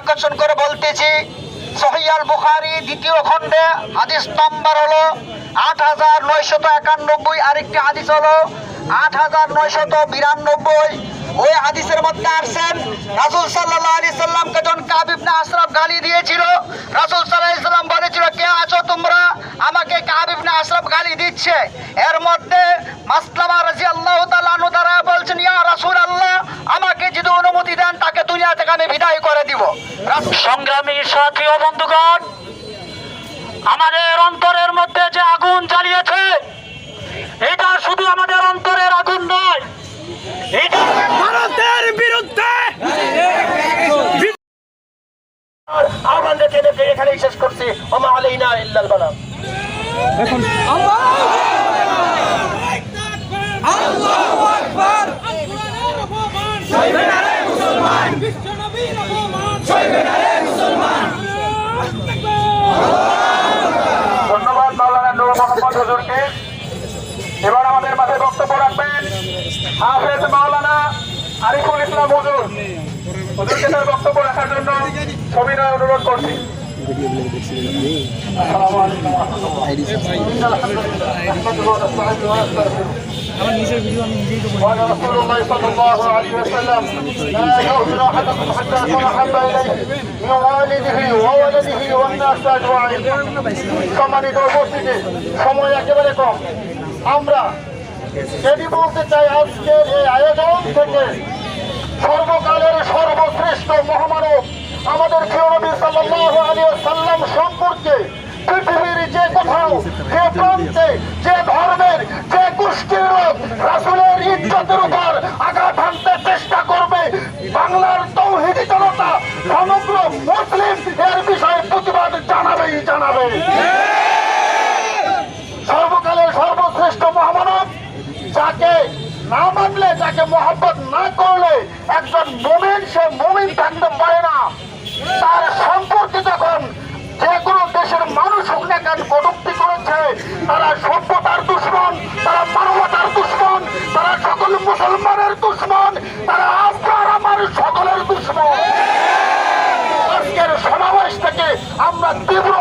আকর্ষণ করে বলতেছি সহিয়াল বুখারি দ্বিতীয় খণ্ডে হাদিস নম্বর হলো আট হাজার নয়শত একানব্বই, আরেকটি হাদিস হলো আট হাজার নয়শত বিরানব্বই। ওই হাদিসের মধ্যে আসছেন, রাসুল সাল্লাহ আলি সাল্লামকে যখন কাবিবনে আশরাফ গালি দিয়েছিল, রাসুল সাল্লাহ ইসলাম বলেছিল, কে আছো তোমরা? আমাকে কাবিবনে আশরাফ গালি দিচ্ছে। এর মধ্যে মাসলামা রাজি আল্লাহ তালু তারা বলছেন ইয়া রাসুল আল্লাহ আমাকে যদি অনুমতি দেন তাকে দুনিয়া থেকে আমি বিদায় করে দিব সংগ্রামী সাথী ও বন্ধুগণ আমাদের অন্তরের মধ্যে যে আগুন জ্বালিয়েছে এটা শুধু আমাদের অন্তরের আগুন নয় এটা ভারতের বিরুদ্ধে এখানেই শেষ করছি। ওমা আলাইনা ইল্লাল বালাগ। ধন্যবাদ মাওলানা নূর এবার আমাদের মাঝে বক্তব্য রাখবেন হাফেজ মাওলানা আরিফুল ইসলাম হুজুর। হুজুরকে তার বক্তব্য রাখার জন্য সবিনয় অনুরোধ করছি। আসসালামু আলাইকুম। আমার নিজের ভিডিও আমি নিজেই তো সম্মানিত সময় কম। আমরা এটি বলতে চাই আজকের এই আয়োজন থেকে সর্বকালের সর্বশ্রেষ্ঠ মহামানব আমাদের সাল্লাম সম্পর্কে পৃথিবীর যে কোথাও, যে প্রান্তে, যে ধর্মের, যে গোষ্ঠীর লোক রাসূলের ইজ্জতের উপর আঘাত চেষ্টা করবে। বাংলার তৌহিদি জনতা, সমগ্র মুসলিম এর বিষয়ে প্রতিবাদ জানাবেই জানাবে। সর্বকালের সর্বশ্রেষ্ঠ মহামানব যাকে না মানলে যাকে মোহাম্মত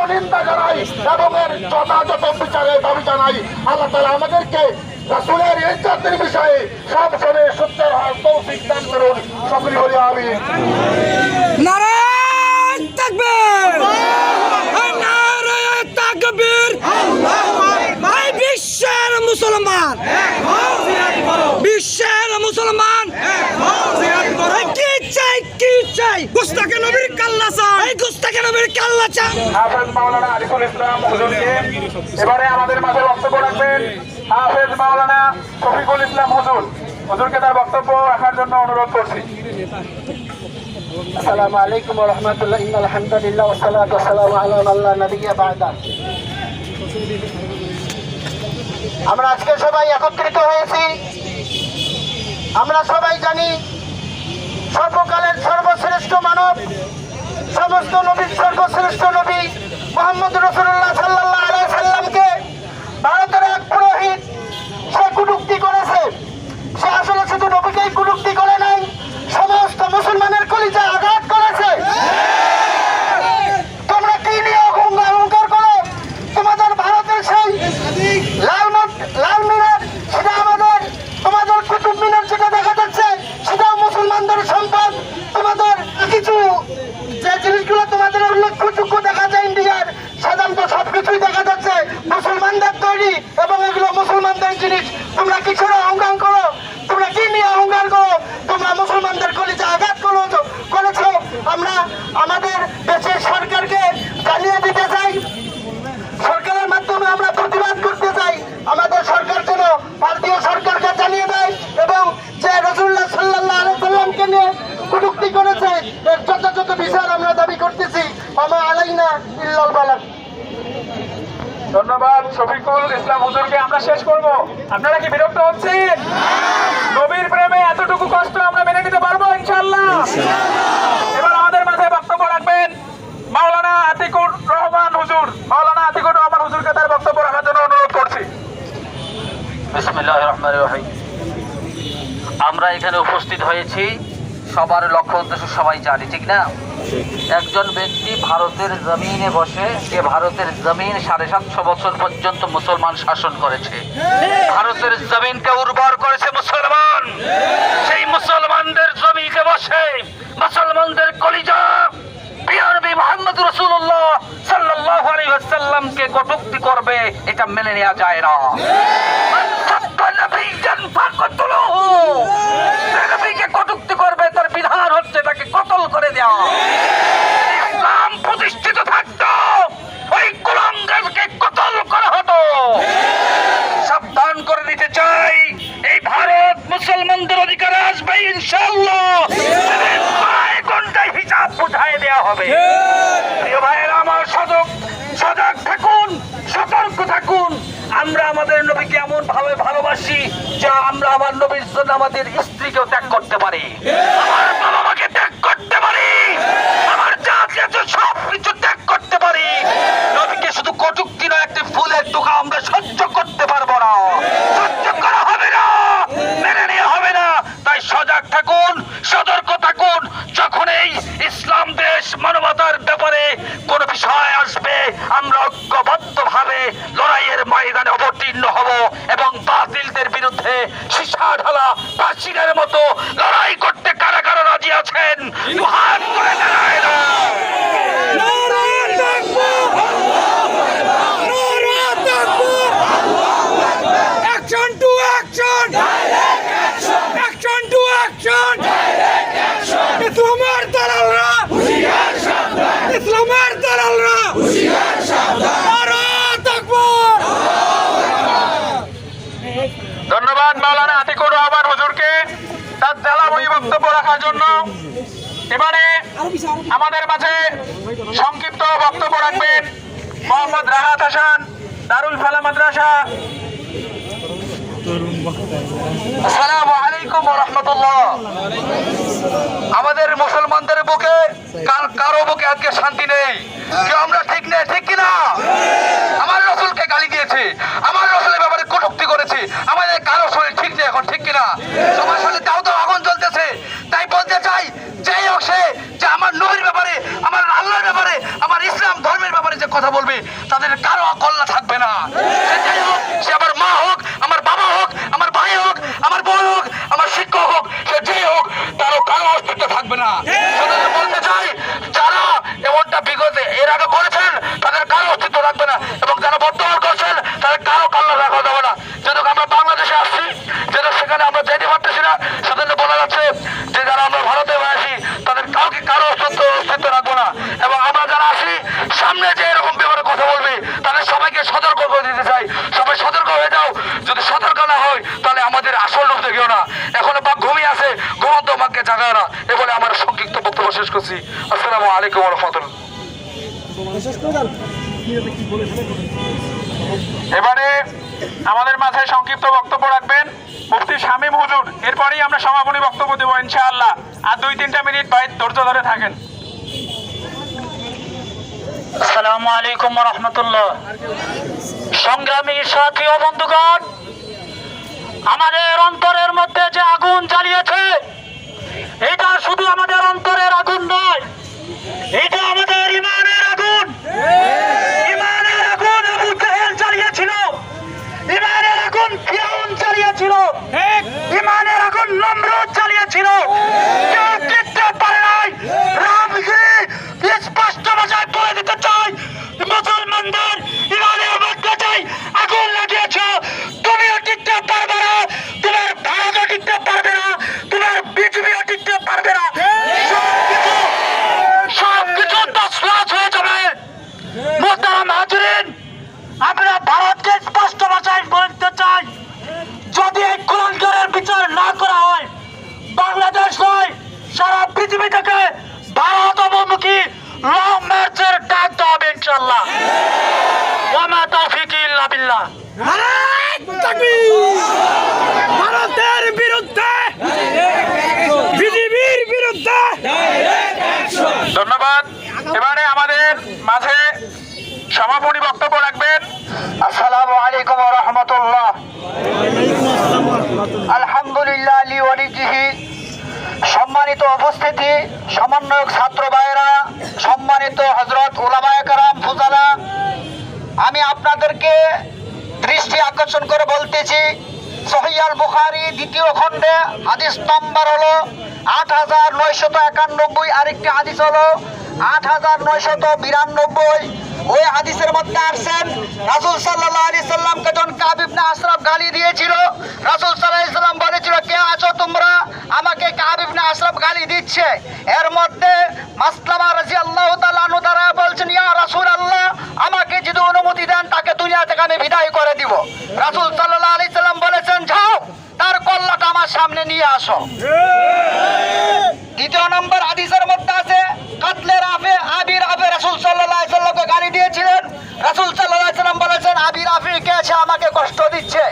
নিন্দা জানাই এবং এর যথাযথ বিচারের দাবি জানাই। আল্লাহ তালা আমাদেরকে রাসুলের ইজ্জতের বিষয়ে সব সময় সত্যের হার তৌফিক দান করুন। সকলে বলি আমি নারায়ণ তাকবীর। এই নারায়ণ তাকবীর। বিশ্বের মুসলমান। বিশ্বের মুসলমান। কি চাই কি চাই? গুস্তাকে নবীর কাল্লা চাই। এই গুস্তাকে নবীর কাল্লা চাই। হাফেজ মাওলানা আরিফুল ইসলাম হুজুরকে এবারে আমাদের মাঝে বক্তব্য রাখবেন। হাফেজ মাওলানা শফিকুল ইসলাম হুজুর। হুজুরকে তার বক্তব্য রাখার জন্য অনুরোধ করছি। আসসালামু আলাইকুম ওয়া রাহমাতুল্লাহ ইন্নাল হামদুলিল্লাহ ওয়া সালাতু ওয়া সালামু আলা মান লা নাবিয়্যা বা'দা। আমরা আজকে সবাই একত্রিত হয়েছি। আমরা সবাই জানি সর্বকালের সর্বশ্রেষ্ঠ মানব, সমস্ত নবীর সর্বশ্রেষ্ঠ নবী মোহাম্মদ রসুল্লাহ সাল্লাহ আলাই সাল্লামকে ভারতের এক পুরোহিত কুটুক্তি করেছে সে আসলে শুধু নবীকেই কুটুক্তি করে নাই সমস্ত মুসলমানের কলিজা আঘাত করেছে তোমরা কি নিয়ে অহংকার অহংকার করো তোমাদের ভারতের সেই লাল মত- লাল মিনার সেটা আমাদের তোমাদের কুতুব মিনার যেটা দেখা যাচ্ছে সেটাও মুসলমানদের সম্পদ তোমাদের কিছু যে জিনিসগুলো তোমাদের উল্লেখযোগ্য দেখা যায় ইন্ডিয়ার সাধারণত সবকিছুই দেখা যাচ্ছে মুসলমানদের তৈরি এবং এগুলো মুসলমানদের জিনিস তোমরা কিসের অহংকার করো তোমরা কি নিয়ে অহংকার করো তোমরা মুসলমানদের কলিজা আঘাত করো করেছ আমরা আমাদের দেশের সরকারকে জানিয়ে দিতে চাই। সরকারের মাধ্যমে আমরা প্রতিবাদ করতে চাই। আমাদের সরকার যেন ভারতীয় সরকারকে জানিয়ে দেয় এবং যে রসুল্লাহ সাল্লাহ আলাইসাল্লামকে নিয়ে কটুক্তি করেছে, এর যথাযথ বিচার আমরা দাবি করতেছি। আমা আলাইনা ইল্লাল বালাক ধন্যবাদ শফিকুল ইসলাম হুজুরকে, আমরা শেষ করব। আপনারা কি বিরক্ত হচ্ছেন? নবীর প্রেমে এতটুকু কষ্ট আমরা মেনে নিতে পারব ইনশাআল্লাহ এবার আমাদের মাঝে বক্তব্য রাখবেন মাওলানা আতিকুর রহমান হুজুর মাওলানা আতিকুর রহমান হুজুরকে তার বক্তব্য রাখার জন্য অনুরোধ করছি বিসমিল্লাহ রহমান রহিম আমরা এখানে উপস্থিত হয়েছি। সবার লক্ষ্য উদ্দেশ্য সবাই জানি, ঠিক না? একজন ব্যক্তি ভারতের জমিনে বসে যে ভারতের জমিন সাড়ে সাতশো বছর পর্যন্ত মুসলমান শাসন করেছে। ভারতের জমিনকে উর্বর করেছে মুসলমান। সেই মুসলমানদের জমিতে বসে, মুসলমানদের কলিজা কটূক্তি করবে, এটা মেনে নেওয়া যায় না। বাতিলদের বিরুদ্ধে শিশা ঢালা প্রাচীরের মতো লড়াই করতে কারা কারা রাজি আছেন? আমাদের মাঝে সংক্ষিপ্ত বক্তব্য রাখবেন। মোহাম্মদ রাহাত হাসান, দারুল ফালা মাদ্রাসা। আমাদের মুসলমানদের বুকে, কারও বুকে আজকে শান্তি নেই। আমরা দিতে চাই সবাই সতর্ক হয়ে যাও। যদি সতর্ক না হয়, তাহলে আমাদের আসল রূপ দেখিও না। এখনও বাঘ ঘুমিয়ে আছে, ঘুমন্ত বাঘকে জাগায় না। এ বলে আমার সংক্ষিপ্ত বক্তব্য শেষ করছি। আসসালামু আলাইকুম রহমতুল্লাহ। এবারে আমাদের মাঝে সংক্ষিপ্ত বক্তব্য রাখবেন মুফতি শামীম হুজুর। এরপরেই আমরা সমাপনী বক্তব্য দেবো ইনশাআল্লাহ। আর দুই তিনটা মিনিট ভাই, ধৈর্য ধরে থাকেন। আসসালামু আলাইকুম রহমতুল্লাহ সংগ্রামী সাথী ও বন্ধুগণ, আমাদের অন্তরের মধ্যে যে আগুন জ্বালিয়েছে, এটা শুধু আমাদের অন্তরের আগুন নয়, এটা আমাদের পৃথিবী থেকে ভারত অবমুখী লং মার্চের ডাক দেওয়া হবে ইনশাল্লাহ তৌফিক ইল্লা বিল্লাহ। ভারতের বিরুদ্ধে বিজেপির বিরুদ্ধে। ধন্যবাদ। এবারে আমাদের মাঝে সমাপনী বক্তব্য রাখবেন। আসসালামু আলাইকুম ওয়া রাহমাতুল্লাহ। আলহামদুলিল্লাহ আলী ওয়ালিজিহি সম্মানিত উপস্থিতি, সমন্বয়ক ছাত্র ভাইয়েরা, সম্মানিত হজরত ওলামায়াকারাম ফুজালা আমি আপনাদেরকে দৃষ্টি আকর্ষণ করে বলতেছি সহিয়াল বুখারি দ্বিতীয় খণ্ডে হাদিস নম্বর হলো আট হাজার নয়শত একানব্বই, আরেকটি হাদিস হলো আট হাজার নয়শত বিরানব্বই। ওই হাদিসের মধ্যে আসছেন রাসুল সাল্লাহ আলি সাল্লামকে যখন কাবিব না আশরাফ গালি দিয়েছিল রাসুল সাল্লাহ সাল্লাম বলেছিল কে আছো তোমরা? আমাকে কাবিব না আশরাফ গালি দিচ্ছে। এর মধ্যে মাসলামা রাজি আল্লাহ তালু তারা বলছেন ইয়া রাসুল আল্লাহ আমাকে যদি অনুমতি দেন তাকে দুনিয়া থেকে আমি বিদায় করে দিব। রাসুল সাল্লাহ আলি সাল্লাম বলেছেন যাও তার কল্লাটা আমার সামনে নিয়ে আসো। দ্বিতীয় নম্বর হাদিসের মধ্যে কাতলের আফে আবির আফে রাসুল সাল্লাহ সাল্লামকে গালি দিয়েছিলেন। রাসূল সাল্লাহ সাল্লাম বলেছেন আবির আফি কে আছে আমাকে কষ্ট দিচ্ছে?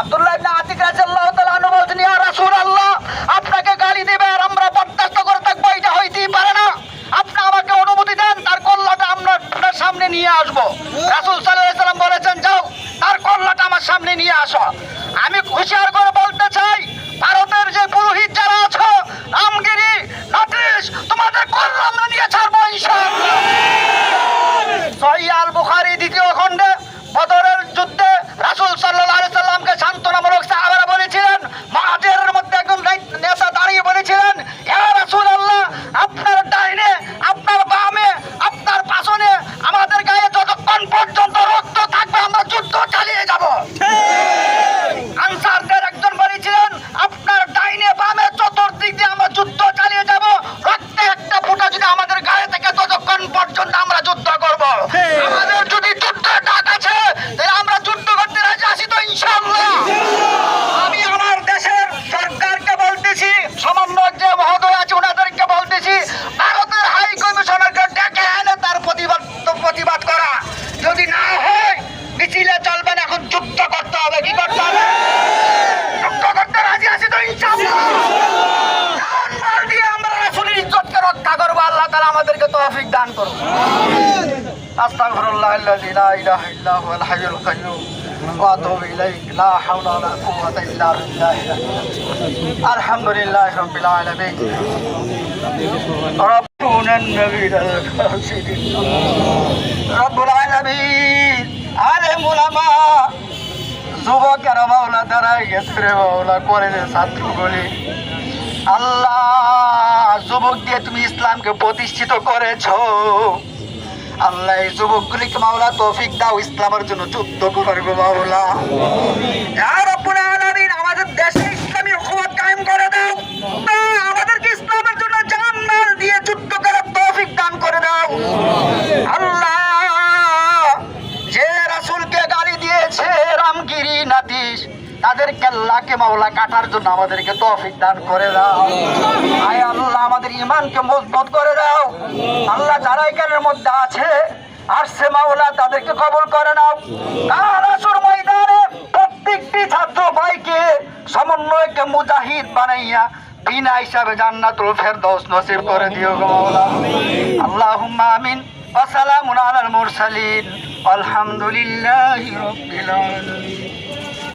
আব্দুল্লাহ ইবনে আতিক রাদিয়াল্লাহু তাআলা আনহু বলছেন, ইয়া রাসূলুল্লাহ, আপনাকে গালি দেবে আর আমরা বরদাস্ত করে থাকব, এটা হইতেই পারে না। আপনি আমাকে অনুমতি দেন, তার কল্লাটা আমরা আপনার সামনে নিয়ে আসব রাসূল সাল্লাল্লাহু আলাইহি সাল্লাম বলেছেন যাও তার কল্লাটা আমার সামনে নিয়ে আসো আমি হুঁশিয়ার করে বলতে চাই ভারতের যে পুরোহিত যারা আছো রামগিরি নটিশ তোমাদের কল্লা আমরা নিয়ে ছাড়বো ইনশাআল্লাহ সহিয়াল বুখারী দ্বিতীয় খণ্ডে বদরের যুদ্ধে রাসূল সাল্লাল্লাহু আলাইহি সাল্লামকে সান্ত্বনামূলক সাহাবারা বলেছিলেন মাহাজেরের মধ্যে একজন নেই- নেতা দাঁড়িয়ে বলেছিলেন ইয়া রাসূলুল্লাহ আপনার ডাইনে আপনার বামে আপনার পাশনে আমাদের গায়ে যতক্ষণ পর্যন্ত রক্ত থাকবে আমরা যুদ্ধ চালিয়ে যাব আনসারদের একজন বলেছিলেন আপনার ডাইনে বামে চতুর্দিক দিয়ে আমরা যুদ্ধ চালিয়ে যাব রক্তে একটা ফোঁটা যদি আমাদের গায়ে থেকে ততক্ষণ পর্যন্ত আমরা যুদ্ধ করব আমাদের যদি যুদ্ধ ডাক আছে তাহলে আমরা যুদ্ধ করতে রাজি আছি তো ইনশাআল্লাহ আমি আমার দেশের সরকারকে বলতেছি সমন্বয়ক যে মহোদয় আছে ওনাদেরকে বলতেছি ভারতের হাই কমিশনারকে ডেকে এনে তার প্রতিবাদ প্রতিবাদ করা যদি না হয় মিছিলে চলবে না এখন যুদ্ধ করতে হবে কি করতে হবে যুদ্ধ করতে রাজি আছি তো ইনশাআল্লাহ জান মাল দিয়ে আমরা রাসূলের ইজ্জতকে রক্ষা করব আল্লাহ তাআলা আমাদেরকে তৌফিক দান করুন আস্তাগফিরুল্লাহ আল্লাযী লা ইলাহা ইল্লা হুয়াল হাইয়ুল কাইয়্যুম ওয়া আতুবু ইলাইহি লা হাওলা ওয়া লা কুওয়াতা ইল্লা বিল্লাহ আলহামদুলিল্লাহি রাব্বিল আলামিন ربنا النبي الخاسرين رب العالمين আলেম উলামা যুবকেরা মাওলা দাঁড়াই গেছে রে মাওলা করে রে ছাত্রগুলি আল্লাহ যুবক দিয়ে তুমি ইসলামকে প্রতিষ্ঠিত করেছো আল্লাহ এই যুবকগুলিকে মাওলা তৌফিক দাও, ইসলামের জন্য যুদ্ধ আমাদের কায়েম করে দাও। আমাদেরকে ইসলামের জন্য জান দিয়ে করার তৌফিক দান করে দাও। আল্লাহ গালি দিয়েছে রামগিরি তাদের কেল্লাকে মাওলা কাটার জন্য আমাদেরকে তৌফিক দান করে দাও। ইমানকে মজবুত করে দাও। আল্লাহ যারা এখানের মধ্যে আছে সে মাওলা, তাদেরকে কবল করে নাও। কাল আসর ময়দানে প্রত্যেকটি ছাত্র ভাইকে সমন্বয়কে মুজাহিদ বানাইয়া বিনা হিসাবে জান্নাতুল ফেরদৌস নসিব করে দিও গো মাওলা। আল্লাহুম্মা আমিন। ওয়া সালামুন আলাল মুরসালিন। আলহামদুলিল্লাহি